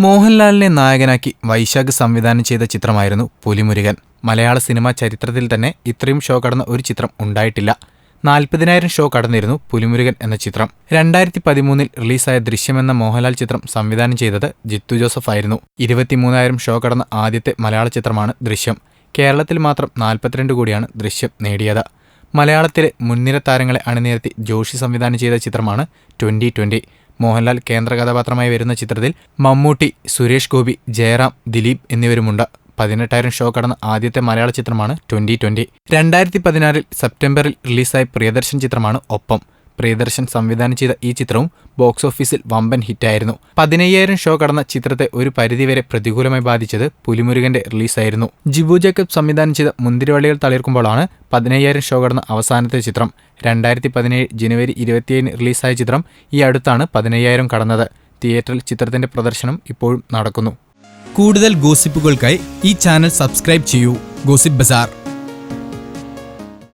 മോഹൻലാലിനെ നായകനാക്കി വൈശാഖ് സംവിധാനം ചെയ്ത ചിത്രമായിരുന്നു പുലിമുരുകൻ. മലയാള സിനിമാ ചരിത്രത്തിൽ തന്നെ ഇത്രയും ഷോ കടന്ന ഒരു ചിത്രം ഉണ്ടായിട്ടില്ല. നാൽപ്പതിനായിരം ഷോ കടന്നിരുന്നു പുലിമുരുകൻ എന്ന ചിത്രം. രണ്ടായിരത്തി പതിമൂന്നിൽ റിലീസായ ദൃശ്യം എന്ന മോഹൻലാൽ ചിത്രം സംവിധാനം ചെയ്തത് ജിത്തു ജോസഫ് ആയിരുന്നു. ഇരുപത്തിമൂന്നായിരം ഷോ കടന്ന ആദ്യത്തെ മലയാള ചിത്രമാണ് ദൃശ്യം. കേരളത്തിൽ മാത്രം നാൽപ്പത്തിരണ്ട് കോടിയാണ് ദൃശ്യം നേടിയത്. മലയാളത്തിലെ മുൻനിര താരങ്ങളെ അണിനിരത്തി ജോഷി സംവിധാനം ചെയ്ത ചിത്രമാണ് ട്വന്റി ട്വന്റി. മോഹൻലാൽ കേന്ദ്ര കഥാപാത്രമായി വരുന്ന ചിത്രത്തിൽ മമ്മൂട്ടി സുരേഷ് ഗോപി ജയറാം ദിലീപ് എന്നിവരുമുണ്ട്. പതിനെട്ടായിരം ഷോ കടന്ന ആദ്യത്തെ മലയാള ചിത്രമാണ് ട്വന്റി ട്വന്റി. രണ്ടായിരത്തി പതിനാറിൽ സെപ്റ്റംബറിൽ റിലീസായ പ്രിയദർശൻ ചിത്രമാണ് ഒപ്പം. പ്രിയദർശൻ സംവിധാനം ചെയ്ത ഈ ചിത്രവും ബോക്സ് ഓഫീസിൽ വമ്പൻ ഹിറ്റായിരുന്നു. പതിനയ്യായിരം ഷോ കടന്ന ചിത്രത്തെ ഒരു പരിധിവരെ പ്രതികൂലമായി ബാധിച്ചത് പുലിമുരുകന്റെ റിലീസായിരുന്നു. ജിബു ജേക്കബ് സംവിധാനം ചെയ്ത മുന്തിരിവള്ളികൾ തളിർക്കുമ്പോഴാണ് പതിനയ്യായിരം ഷോ കടന്ന അവസാനത്തെ ചിത്രം. രണ്ടായിരത്തി പതിനേഴ് ജനുവരി ഇരുപത്തിയേഴിന് റിലീസായ ചിത്രം ഈ അടുത്താണ് പതിനയ്യായിരം കടന്നത്. തിയേറ്ററിൽ ചിത്രത്തിന്റെ പ്രദർശനം ഇപ്പോഴും നടക്കുന്നു. കൂടുതൽ ഗോസിപ്പുകൾക്കായി ഈ ചാനൽ സബ്സ്ക്രൈബ് ചെയ്യൂ. Gossip bazaar.